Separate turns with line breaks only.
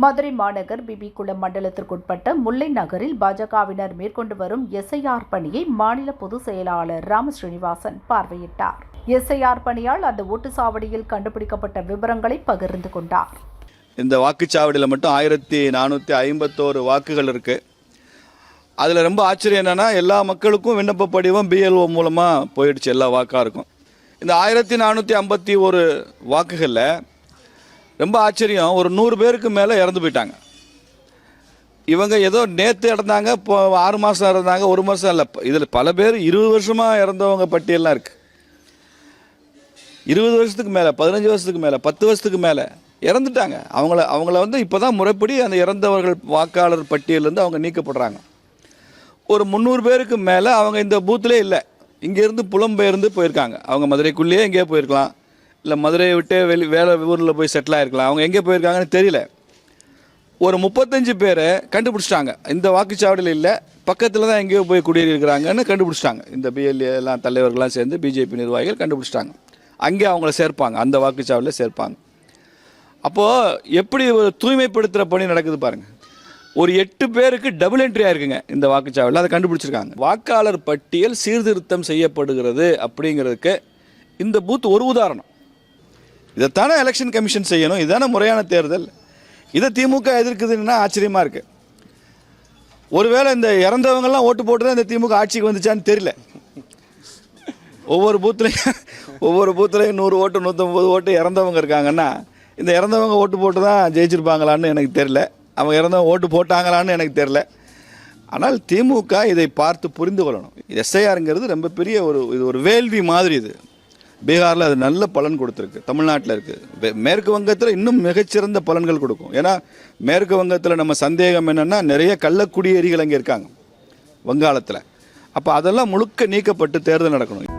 மதுரை மாநகர் பிபிகுளம் மண்டலத்திற்குட்பட்ட முல்லை நகரில் பாஜகவினர் மேற்கொண்டு வரும் எஸ்ஐஆர் பணியை மாநில பொதுச் செயலாளர் ராம ஸ்ரீனிவாசன் பார்வையிட்டார். எஸ்ஐஆர் பணியால் அந்த ஓட்டுச்சாவடியில் கண்டுபிடிக்கப்பட்ட விவரங்களை பகிர்ந்து கொண்டார்.
இந்த வாக்குச்சாவடியில் மட்டும் ஆயிரத்தி நானூற்றி ஐம்பத்தோரு வாக்குகள் இருக்குது அதில் ரொம்ப ஆச்சரியம் என்னென்னா எல்லா மக்களுக்கும் விண்ணப்ப படிவம் பிஎல்ஓ மூலமாக போயிடுச்சு எல்லா வாக்காக இருக்கும். இந்த ஆயிரத்தி நானூற்றி ஐம்பத்தி ஒரு வாக்குகளில் ரொம்ப ஆச்சரியம். ஒரு நூறு பேருக்கு மேலே இறந்து போயிட்டாங்க. இவங்க ஏதோ நேற்று இறந்தாங்க இப்போ ஆறு மாதம் இறந்தாங்க ஒரு மாதம் இல்லை. இதில் பல பேர் இருபது வருஷமாக இறந்தவங்க பட்டியல்லாம் இருக்குது இருபது வருஷத்துக்கு மேலே பதினஞ்சு வருஷத்துக்கு மேலே பத்து வருஷத்துக்கு மேலே இறந்துட்டாங்க. அவங்கள அவங்கள வந்து இப்போ தான் முறைப்படி அந்த இறந்தவர்கள் வாக்காளர் பட்டியலேருந்து அவங்க நீக்கப்படுறாங்க. ஒரு முந்நூறு பேருக்கு மேலே அவங்க இந்த பூத்திலே இல்லை. இங்கேருந்து புலம்பெயர்ந்து போயிருக்காங்க. அவங்க மதுரைக்குள்ளேயே எங்கேயோ போயிருக்கலாம். இல்லை மதுரையை விட்டு வெளி வேலை ஊரில் போய் செட்டில் ஆகிருக்கலாம் அவங்க எங்கே போயிருக்காங்கன்னு தெரியல. ஒரு முப்பத்தஞ்சு பேரை கண்டுபிடிச்சிட்டாங்க. இந்த வாக்குச்சாவடியில் இல்லை பக்கத்தில் தான் எங்கேயோ போய் குடியிருக்கிறாங்கன்னு கண்டுபிடிச்சிட்டாங்க. இந்த பிஎல்ஏ எல்லாம் தலைவர்கள்லாம் சேர்ந்து பிஜேபி நிர்வாகிகள் கண்டுபிடிச்சிட்டாங்க. அங்கே அவங்கள சேர்ப்பாங்க. அந்த வாக்குச்சாவடியில் சேர்ப்பாங்க. அப்போது எப்படி ஒரு தூய்மைப்படுத்துகிற பணி நடக்குது பாருங்கள் ஒரு எட்டு பேருக்கு டபுள் என்ட்ரி ஆயிருக்குங்க இந்த வாக்குச்சாவடியில். அதை கண்டுபிடிச்சிருக்காங்க. வாக்காளர் பட்டியல் சீர்திருத்தம் செய்யப்படுகிறது அப்படிங்கிறதுக்கு இந்த பூத் ஒரு உதாரணம். இதைத்தானே எலெக்ஷன் கமிஷன் செய்யணும்? இதுதானே முறையான தேர்தல். இதை திமுக எதிர்க்குதுன்னா ஆச்சரியமாக இருக்குது ஒருவேளை இந்த இறந்தவங்கெல்லாம் ஓட்டு போட்டு தான் இந்த திமுக ஆட்சிக்கு வந்துச்சான்னு தெரியல. ஒவ்வொரு பூத்துலையும் ஒவ்வொரு பூத்துலையும் நூறு ஓட்டு நூற்றம்பது ஓட்டு இறந்தவங்க இருக்காங்கன்னா இந்த இறந்தவங்க ஓட்டு போட்டு தான் ஜெயிச்சிருப்பாங்களான்னு எனக்கு தெரில அவங்க இறந்தவங்க ஓட்டு போட்டாங்களான்னு எனக்கு தெரில ஆனால் திமுக இதை பார்த்து புரிந்து கொள்ளணும். எஸ்ஐஆருங்கிறது ரொம்ப பெரிய ஒரு இது ஒரு வேள்வி மாதிரி இது. பீகாரில் அது நல்ல பலன் கொடுத்துருக்கு. தமிழ்நாட்டில் இருக்குது மேற்கு வங்கத்தில் இன்னும் மிகச்சிறந்த பலன்கள் கொடுக்கும். ஏன்னா மேற்கு வங்கத்தில் நம்ம சந்தேகம் என்னென்னா நிறைய கள்ளக்குடியேறிகள் அங்கே இருக்காங்க வங்காளத்தில். அப்போ அதெல்லாம் முழுக்க நீக்கப்பட்டு தேர்தல் நடக்கணும்.